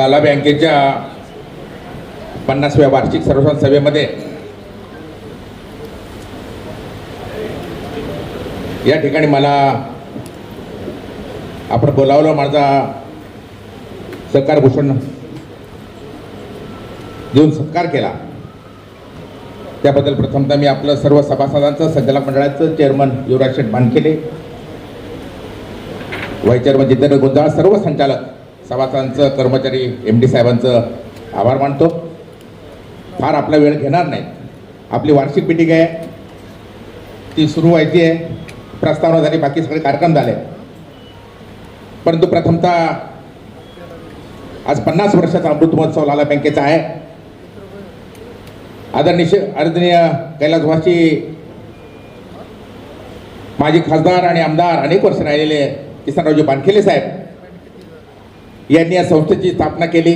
लाला बँकेच्या पन्नासव्या वार्षिक सर्वसाधारण सभेमध्ये या ठिकाणी मला आपण बोलावलं माझा सहकार भूषण देऊन सत्कार केला. त्याबद्दल प्रथमतः मी आपलं सर्व सभासदांचं संचालक मंडळाचं chairman Yuvraj Sheth Mankele vice chairman Jitendra Gunjal सर्व संचालक सभासदांचं कर्मचारी एम डी साहेबांचं आभार मानतो. फार आपला वेळ घेणार नाही. आपली वार्षिक मिटिंग आहे. ती सुरू व्हायची आहे. प्रस्तावना झाली बाकी सगळे कार्यक्रम झाले. परंतु प्रथमतः आज पन्नास वर्षाचा अमृत महोत्सव लाला बँकेचा आहे. आदरणीय शे- आदरणीय कैलासवासी माजी खासदार आणि आमदार अनेक वर्ष राहिलेले किसनरावजी बानखेले साहेब यांनी या संस्थेची स्थापना केली.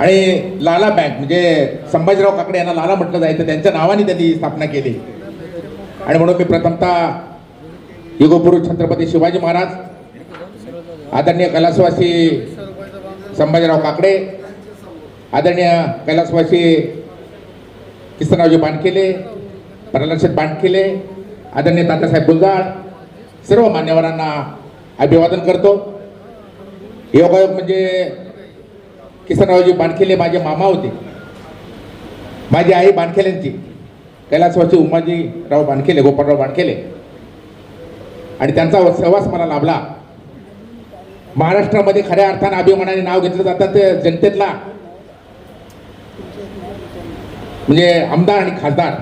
आणि लाला बँक म्हणजे संभाजीराव काकडे यांना लाला म्हटलं जायचं त्यांच्या नावाने त्यांनी स्थापना केली. आणि म्हणून मी प्रथमतः युगपुरुष छत्रपती शिवाजी महाराज आदरणीय कैलासवासी संभाजीराव काकडे आदरणीय कैलासवासी किसनरावजी बानकेले प्रल्हाद बानकेले आदरणीय तात्यासाहेब गुंजाळ सर्व मान्यवरांना अभिवादन करतो. योगायोग म्हणजे किसनरावजी बाणखेले माझे मामा होते. माझी आई बाणखेल्यांची कैलासवासी उमाजीराव बाणखेले गोपाळराव बाणखेले आणि त्यांचा सहवास मला लाभला. महाराष्ट्रामध्ये खऱ्या अर्थानं अभिमानाने नाव घेतलं जातं ते जनतेतला. म्हणजे आमदार आणि खासदार.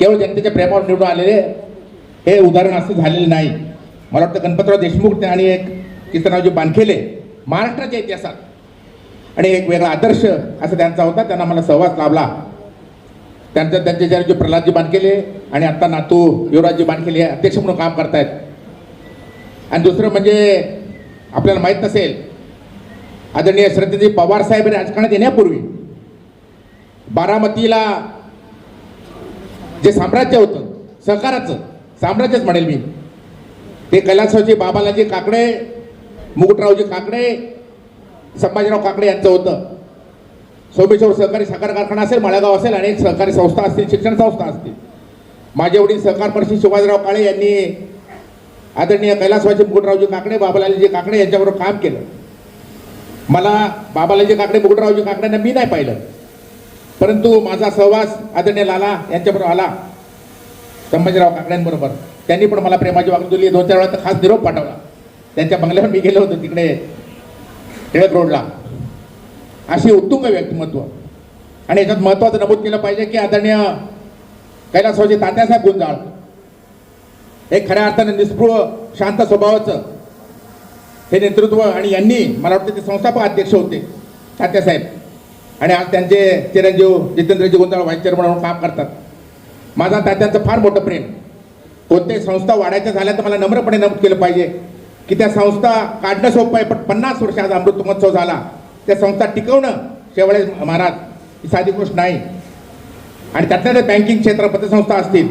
केवळ जनतेच्या प्रेमावर निवडून आलेले हे उदाहरण असं झालेलं नाही. मला वाटतं गणपतराव देशमुख आणि एक किसनरावजी बानखेले महाराष्ट्राच्या इतिहासात. आणि एक वेगळा आदर्श असं त्यांचा होता. त्यांना मला सहवास लाभला. त्यांचा त्यांचे जे प्रल्हादजी बानकेले आणि आता नातू युवराजजी बानकेले अध्यक्ष म्हणून काम करतायत. आणि दुसरं म्हणजे आपल्याला माहीत नसेल आदरणीय श्रद्धेजी पवार साहेब राजकारणात येण्यापूर्वी बारामतीला जे साम्राज्य होतं सहकाराचं साम्राज्यच म्हणेल मी. ते कैलासरावजी बाबालाजी काकडे मुकुटरावजी काकडे संभाजीराव काकडे यांचं होतं. सोमेश्वर सहकारी साखर कारखाना असेल माळेगाव असेल अनेक सहकारी संस्था असतील शिक्षण संस्था असतील. माझे वडील सहकार परिषद शिवाजीराव काळे यांनी आदरणीय कैलासवाजी मुकुटरावजी काकडे बाबालालजी काकडे यांच्याबरोबर काम केलं. मला बाबालालजी काकडे मुकुटरावजी काकड्यांना मी नाही पाहिलं. परंतु माझा सहवास आदरणीय लाला यांच्याबरोबर आला संभाजीराव काकड्यांबरोबर. त्यांनी पण मला प्रेमाची वागणूक दिली. दोन चार वेळा तर खास निरोप पाठवला. त्यांच्या बंगल्यावर मी गेलो होतो तिकडे टिळक रोडला. अशी उत्तुंग व्यक्तिमत्व. आणि याच्यात महत्त्वाचं नमूद केलं पाहिजे की आदरणीय कैलासवाजी तात्यासाहेब गुंजाळ. हे खऱ्या अर्थाने निस्पृह शांत स्वभावाचं हे नेतृत्व आणि यांनी मला वाटतं ते संस्थापक अध्यक्ष होते तात्यासाहेब. आणि आज त्यांचे चिरंजीव जितेंद्रजी गुंजाळ व्हाईस चेअरमन म्हणून काम करतात. माझा तात्यांचं फार मोठं प्रेम. कोणत्याही संस्था वाढायच्या झाल्या तर मला नम्रपणे नमूद केलं पाहिजे. की त्या संस्था काढणं सोपं आहे पण पन्नास वर्ष आज अमृत महोत्सव झाला. त्या संस्था टिकवणं शेवळे महाराज ही साधी गोष्ट नाही. आणि त्यातल्या त्या बँकिंग क्षेत्र पतसंस्था असतील.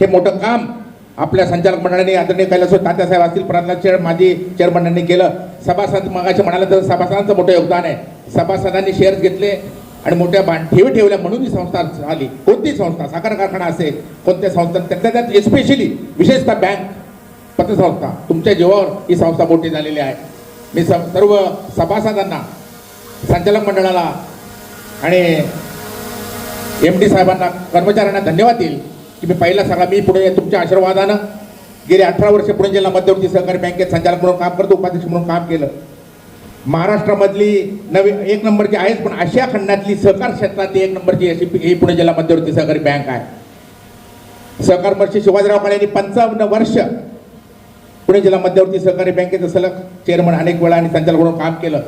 हे मोठं काम आपल्या संचालक मंडळाने आदरणीय कैलास तात्यासाहेब असतील प्रल्हाद चेअर माजी चेअरमनांनी केलं. सभासद मागाशी म्हणाले तर सभासदांचं मोठं योगदान आहे. सभासदांनी शेअर्स घेतले. आणि मोठ्या बांध ठेवी ठेवल्या म्हणून ही संस्था झाली कोणती संस्था? साखर कारखाना असेल कोणत्या संस्था? त्यातल्या त्यात एस्पेशली विशेषतः बँक पतसंस्था. तुमच्या जीवावर ही संस्था मोठी झालेली आहे. मी स सर्व सभासदांना संचालक मंडळाला आणि एम डी साहेबांना कर्मचाऱ्यांना धन्यवाद देईल की मी पहिला सगळा मी पुढे तुमच्या आशीर्वादानं गेली अठरा वर्ष पुणे जिल्हा मध्यवर्ती सहकारी बँकेत संचालक म्हणून काम करतो उपाध्यक्ष म्हणून काम केलं. महाराष्ट्रामधली नवी एक नंबरची आहेच पण आशिया खंडातली सहकार क्षेत्रातली एक नंबरची अशी ही पुणे जिल्हा मध्यवर्ती सहकारी बँक आहे. सहकार मंत्री शिवाजीराव काळे यांनी पंचावन्न वर्ष पुणे जिल्हा मध्यवर्ती सहकारी बँकेचं सलग चेअरमन अनेक वेळा आणि संचालक म्हणून काम केलं.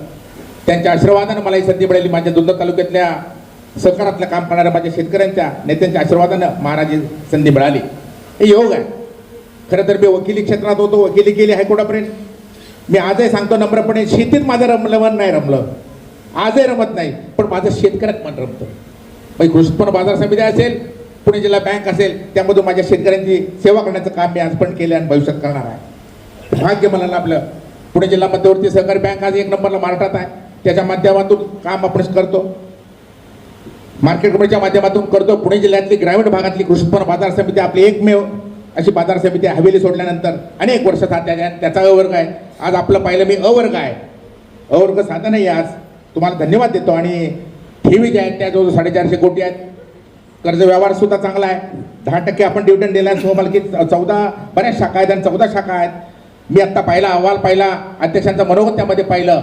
त्यांच्या आशीर्वादानं मला ही संधी मिळाली. माझ्या दुर्द तालुक्यातल्या सहकारातलं काम करणाऱ्या माझ्या शेतकऱ्यांच्या नेत्यांच्या आशीर्वादानं महाराज संधी मिळाली. हे योग आहे. खरं तर मी वकिली क्षेत्रात होतो. वकिली केली हायकोर्टापर्यंत मी आजही सांगतो नम्रपणे शेतीत माझं रमलं नाही रमलं. आजही रमत नाही पण माझं शेतकऱ्यात मन रमतं. मग कृषी उत्पन्न बाजार समिती असेल पुणे जिल्हा बँक असेल त्यामधून माझ्या शेतकऱ्यांची सेवा करण्याचं काम मी आज पण केलं आणि भविष्यात करणार आहे. भाग्य मला लाभलं पुणे जिल्हा मध्यवर्ती सहकारी बँक आज एक नंबरला महाराष्ट्रात आहे. त्याच्या माध्यमातून काम आपण करतो. मार्केट कमिटीच्या माध्यमातून करतो. पुणे जिल्ह्यातली ग्रामीण भागातली कृषी उत्पन्न बाजार समिती आपली एकमेव. अशी बाजार समिती हवेली सोडल्यानंतर. अनेक वर्ष त्याच्या त्याचा अवर्ग आहे. आज आपलं पाहिलं मी अवर्ग आहे. अवर्ग साधा नाही आहे आज. तुम्हाला धन्यवाद देतो. आणि ठेवी ज्या आहेत त्या जवळ साडेचारशे कोटी आहेत. कर्ज व्यवहार सुद्धा चांगला आहे. दहा टक्के आपण डिव्हिडंड दिला आहे सोमालकी चौदा बऱ्याच शाखा आहेत आणि चौदा शाखा आहेत. मी आत्ता पाहिला अहवाल पाहिला अध्यक्षांचं मनोगत त्यामध्ये पाहिलं.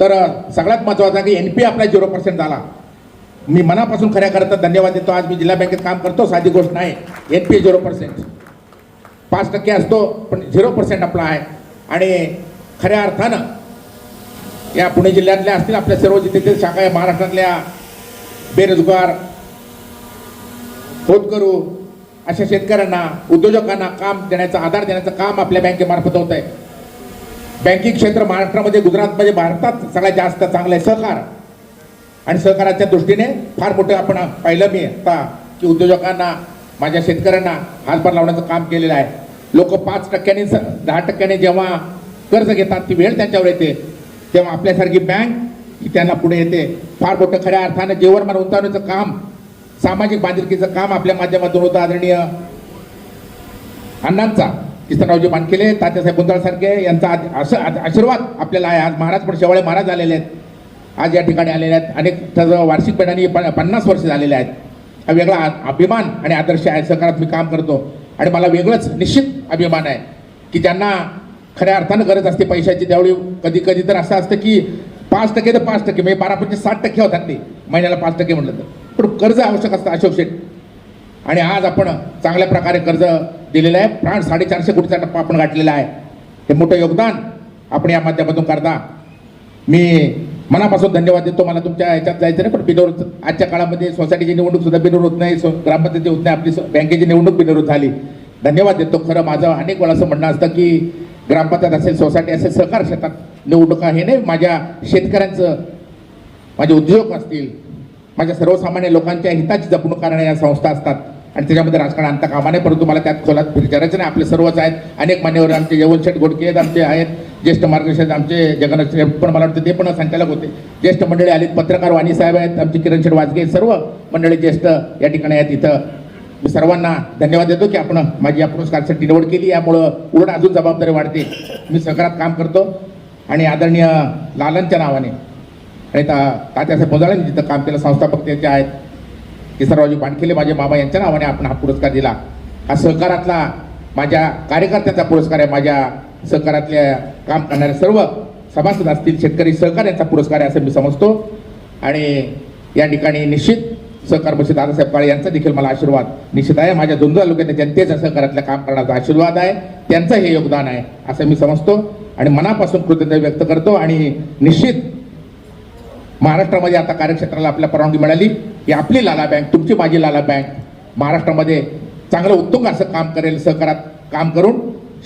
तर सगळ्यात महत्त्वाचं की एन पी आपला झिरो पर्सेंट झाला. मी मनापासून खऱ्या करता धन्यवाद देतो. आज मी जिल्हा बँकेत काम करतो साधी गोष्ट नाही. एन पी झिरो पर्सेंट पाच टक्के असतो पण झिरो पर्सेंट आपला आहे. आणि खऱ्या अर्थानं या पुणे जिल्ह्यातल्या असतील आपल्या सर्व जिथे शाखा आहे महाराष्ट्रातल्या बेरोजगार होतकरू अशा शेतकऱ्यांना उद्योजकांना काम देण्याचं आधार देण्याचं काम आपल्या बँकेमार्फत होत आहे बँकिंग क्षेत्र महाराष्ट्रामध्ये गुजरातमध्ये भारतात सगळ्यात जास्त चांगलं आहे. सहकार. आणि सहकाराच्या दृष्टीने फार मोठं आपण पाहिलं मी आता की उद्योजकांना माझ्या शेतकऱ्यांना हातभार लावण्याचं काम केलेलं आहे. लोक पाच टक्क्यांनी दहा टक्क्याने जेव्हा कर्ज घेतात ती वेळ त्यांच्यावर येते. तेव्हा आपल्यासारखी बँक ही त्यांना पुढे येते. फार मोठं खऱ्या अर्थानं जीवनमान उंचावण्याचं काम सामाजिक बांधिलकीचं काम आपल्या माध्यमातून होतं आदरणीय अण्णांचा. किसनरावजी मानकेले तात्यासाहेब गुंजाळसारखे यांचा असं आश- आशीर्वाद आपल्याला आहे. आज महाराज पण शेवाळे महाराज आलेले आहेत. आज या ठिकाणी आलेले आहेत. अनेक त्याचं वार्षिक पेढानी पन्नास वर्ष झालेले आहेत. हा वेगळा आ- अभिमान आणि आदर्श आहे. सहकारात मी काम करतो. आणि मला वेगळंच निश्चित अभिमान आहे की ज्यांना खऱ्या अर्थानं गरज असते पैशाची. त्यावेळी कधी कधी तर असं असतं की पाच टक्के तर पाच टक्के. म्हणजे बारा पंचवीस साठ टक्के होतात ते. महिन्याला पाच टक्के म्हटलं तर. पण कर्ज आवश्यक असतं अशोक शेठ. आणि आज आपण चांगल्या प्रकारे कर्ज दिलेलं आहे. प्राण साडेचारशे कोटीचा टप्पा आपण गाठलेला आहे. हे मोठं योगदान आपण या माध्यमातून करता. मी मनापासून धन्यवाद देतो. मला तुमच्या ह्याच्यात जायचं नाही पण बिनविरोध आजच्या काळामध्ये सोसायटीची निवडणूक सुद्धा बिनविरोध नाही ग्रामपंचायती होत नाही आपली बँकेची निवडणूक बिनविरोध झाली. धन्यवाद देतो. खरं माझं अनेक वेळा असं म्हणणं असतं की ग्रामपंचायत असेल सोसायटी असेल सहकार शेतात निवडणुका हे नाही माझ्या शेतकऱ्यांचं माझे उद्योग असतील माझ्या सर्वसामान्य लोकांच्या हिताची जपणूक करणाऱ्या या संस्था असतात. आणि त्याच्यामध्ये राजकारण आणता कामा नाही परंतु मला त्यात खोलात विचारायचं नाही. आपले सर्वच आहेत. अनेक मान्यवर आमचे यवनशेठ गोडके आहेत आमचे आहेत. ज्येष्ठ मार्गदर्शक आमचे जगन्नाथ पण मला वाटतं ते पण संचालक होते. ज्येष्ठ मंडळी आलीत पत्रकार वाणी साहेब आहेत आमचे किरण शेठ वाजगे सर्व मंडळी ज्येष्ठ या ठिकाणी आहेत इथं. मी सर्वांना धन्यवाद देतो की आपण माझी या पुरस्कारसाठी निवड केली यामुळं उलट अजून जबाबदारी वाढते. मी सहकारात काम करतो आणि आदरणीय लालनच्या नावाने आणि ता तात्यासाहेब बोजाळ्यांनी जिथं काम केलं संस्थापक त्याचे आहेत. किसनरावजी पाणखिले माझे मामा यांच्या नावाने आपण हा पुरस्कार दिला. हा सहकारातला माझ्या कार्यकर्त्यांचा पुरस्कार आहे माझ्या सहकारातल्या काम करणारे सर्व सभासद असतील शेतकरी सहकार यांचा पुरस्कार आहे असं मी समजतो. आणि या ठिकाणी निश्चित सहकार बक्षीस दादासाहेब काळे यांचा देखील मला आशीर्वाद निश्चित आहे. माझ्या दोन तालुक्यातल्या जनतेच्या सहकारातल्या काम करण्याचा आशीर्वाद आहे. त्यांचं हे योगदान आहे असं मी समजतो. आणि मनापासून कृतज्ञता व्यक्त करतो. आणि निश्चित महाराष्ट्रामध्ये आता कार्यक्षेत्राला आपल्या परवानगी मिळाली. की आपली लाला बँक तुमची माझी लाला बँक. महाराष्ट्रामध्ये चांगलं उत्तुंग असं काम करेल सहकारात काम करून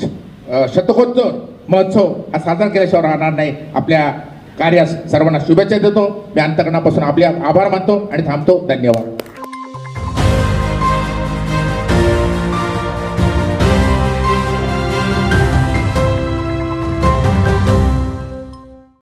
श- महोत्सव हा साजरा केल्याशिवाय राहणार नाही. आपल्या कार्यास सर्वांना शुभेच्छा देतो. मी अंतकरणापासून आपले आभार मानतो आणि थांबतो. धन्यवाद.